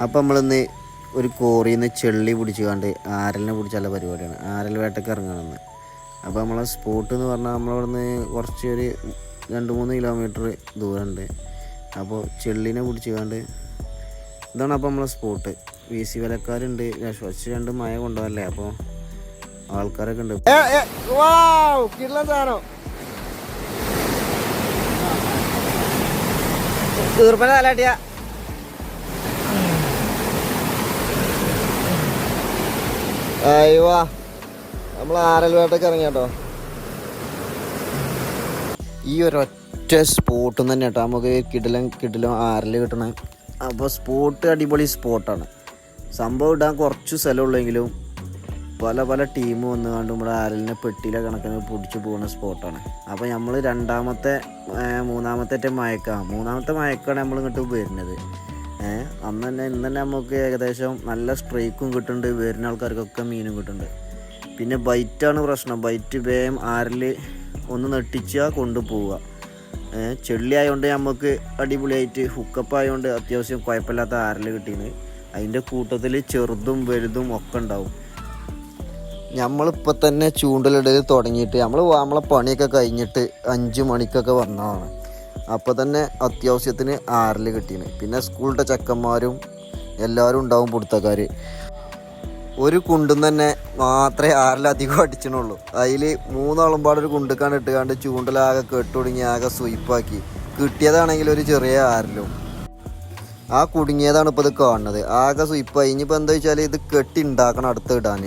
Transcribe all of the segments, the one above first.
അപ്പം നമ്മളിന്ന് ഒരു കോറിയിൽ നിന്ന് ചെള്ളി പിടിച്ച് കണ്ട് ആരലിനെ പിടിച്ചുള്ള പരിപാടിയാണ്. ആരൽ വേട്ടയ്ക്ക് ഇറങ്ങണമെന്ന് അപ്പോൾ നമ്മളെ സ്പോട്ട് എന്ന് പറഞ്ഞാൽ നമ്മളിവിടുന്ന് കുറച്ച് ഒരു രണ്ട് മൂന്ന് കിലോമീറ്റർ ദൂരമുണ്ട് അപ്പോൾ ചെള്ളിനെ പിടിച്ച് കണ്ട് ഇതാണ് അപ്പോൾ നമ്മളെ സ്പോട്ട്. V C വിലക്കാരുണ്ട്. കുറച്ച് രണ്ട് മഴ കൊണ്ടുപോകല്ലേ അപ്പോൾ ആൾക്കാരൊക്കെ ഉണ്ട്. തീർപ്പന തലാട്ടിയ അയ്യോ നമ്മൾ ആരൽവേട്ടൊക്കെ ഇറങ്ങിയാട്ടോ ഈ ഒരൊറ്റ സ്പോട്ടും തന്നെ കേട്ടോ നമുക്ക് കിടിലും കിടിലും ആരൽ കിട്ടണ. അപ്പോൾ സ്പോട്ട് അടിപൊളി സ്പോട്ടാണ് സംഭവം ഇടാൻ കുറച്ച് സ്ഥലമുള്ളെങ്കിലും പല പല ടീം വന്നു കണ്ട് നമ്മുടെ ആരലിനെ പെട്ടിയിലെ കണക്കിന് പിടിച്ചു പോകുന്ന സ്പോട്ടാണ് അപ്പോൾ നമ്മൾ രണ്ടാമത്തെ മൂന്നാമത്തെ മയക്കാണ് മൂന്നാമത്തെ മയക്കാണ് നമ്മൾ ഇങ്ങോട്ട് വരുന്നത്. അന്ന് തന്നെ ഇന്ന് തന്നെ നമുക്ക് ഏകദേശം നല്ല സ്ട്രൈക്കും കിട്ടുന്നുണ്ട്. വരുന്ന ആൾക്കാർക്കൊക്കെ മീനും കിട്ടുന്നുണ്ട്. പിന്നെ ബൈറ്റാണ് പ്രശ്നം. ബൈറ്റ് വേഗം ആരിൽ ഒന്ന് നെട്ടിച്ചാൽ കൊണ്ടുപോവുക. ചെള്ളി ആയതുകൊണ്ട് നമുക്ക് അടിപൊളിയായിട്ട് ഹുക്കപ്പ് ആയതുകൊണ്ട് അത്യാവശ്യം കുഴപ്പമില്ലാത്ത ആരൽ കിട്ടിയത് അതിന്റെ കൂട്ടത്തിൽ ചെറുതും വലുതും ഒക്കെ ഉണ്ടാവും. നമ്മളിപ്പോൾ തന്നെ ചൂണ്ടലിടൽ തുടങ്ങിയിട്ട് നമ്മൾ നമ്മളെ പണിയൊക്കെ കഴിഞ്ഞിട്ട് അഞ്ച് മണിക്കൊക്കെ വന്നതാണ്. അപ്പോൾ തന്നെ അത്യാവശ്യത്തിന് ആറിൽ കിട്ടീന്. പിന്നെ സ്കൂളിന്റെ ചെക്കന്മാരും എല്ലാവരും ഉണ്ടാവും പിടുത്തക്കാർ ഒരു കുണ്ടും തന്നെ മാത്രമേ ആറിലധികം അടിച്ചിട്ടുള്ളൂ അതിൽ മൂന്നോളം പാടൊരു ഒരു കുണ്ടുക്കാണ് ഇട്ടുകാണ്ട് ചൂണ്ടലാകെ കെട്ടുടുങ്ങി ആകെ സ്വീപ്പാക്കി. കിട്ടിയതാണെങ്കിൽ ഒരു ചെറിയ ആറിലും. ആ കുടുങ്ങിയതാണ് ഇപ്പോൾ ഇത് കാണുന്നത്. ആകെ സ്വീപ്പായി. ഇനിയിപ്പോൾ എന്താ വെച്ചാൽ ഇത് കെട്ടി ഉണ്ടാക്കണം അടുത്ത് ഇടാൻ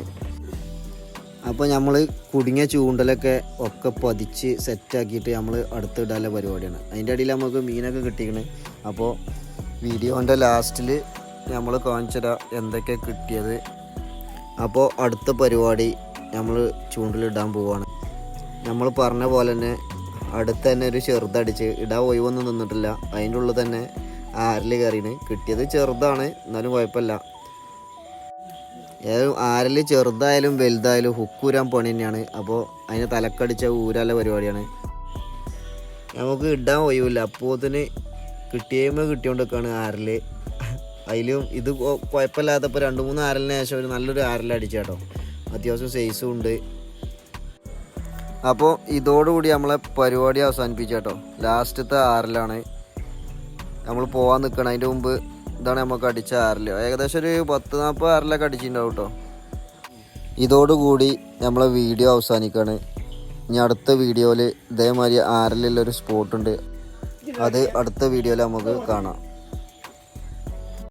അപ്പോൾ നമ്മൾ കുടുങ്ങിയ ചൂണ്ടലൊക്കെ ഒക്കെ പതിച്ച് സെറ്റാക്കിയിട്ട് നമ്മൾ അടുത്തിടാനുള്ള പരിപാടിയാണ്. അതിന്റെ ഇടയിൽ നമുക്ക് മീനൊക്കെ കിട്ടിക്കണ്. അപ്പോൾ വീഡിയോന്റെ ലാസ്റ്റിൽ നമ്മൾ കാണിച്ചുതരാം എന്തൊക്കെ കിട്ടിയത്. അപ്പോൾ അടുത്ത പരിപാടി നമ്മൾ ചൂണ്ടലിടാൻ പോവുകയാണ് നമ്മൾ പറഞ്ഞ പോലെ തന്നെ അടുത്ത് തന്നെ ഒരു ചെറുതടിച്ച് ഇടാൻ ഒഴിവൊന്നും നിന്നിട്ടില്ല. അതിന്റെ ഉള്ളിൽ തന്നെ ആരിൽ കയറിയിന് കിട്ടിയത് ചെറുതാണ്. എന്നാലും കുഴപ്പമില്ല. ആരിൽ ചെറുതായാലും വലുതായാലും ഹുക്കൂരാൻ പണി തന്നെയാണ്. അപ്പോൾ അതിന് തലക്കടിച്ച ഊരാല പരിപാടിയാണ്. നമുക്ക് ഇടാൻ ഒഴിവില്ല. അപ്പോത്തിന് കിട്ടിയേമ കിട്ടിയോണ്ടൊക്കെയാണ് ആരൽ. അതിലും ഇത് കുഴപ്പമില്ലാത്തപ്പോൾ രണ്ട് മൂന്ന് ആരലിന് ശേഷം ഒരു നല്ലൊരു ആരൽ അടിച്ചേട്ടോ അത്യാവശ്യം സൈസും ഉണ്ട്. അപ്പോൾ ഇതോടുകൂടി നമ്മളെ പരിപാടി അവസാനിപ്പിച്ചേട്ടോ ലാസ്റ്റത്തെ ആരലാണ്. നമ്മൾ പോകാൻ നിൽക്കണം അതിന്റെ മുമ്പ് ഇതാണ് നമുക്ക് അടിച്ച ആറിൽ. ഏകദേശം ഒരു പത്ത് നാൽപ്പത് ആറിലൊക്കെ അടിച്ചിട്ടുണ്ടാവും കേട്ടോ. ഇതോടുകൂടി നമ്മളെ വീഡിയോ അവസാനിക്കുകയാണ് ഇനി അടുത്ത വീഡിയോയിൽ ഇതേമാതിരി ആറിലുള്ളൊരു സ്പോട്ടുണ്ട്. അത് അടുത്ത വീഡിയോയിൽ നമുക്ക് കാണാം.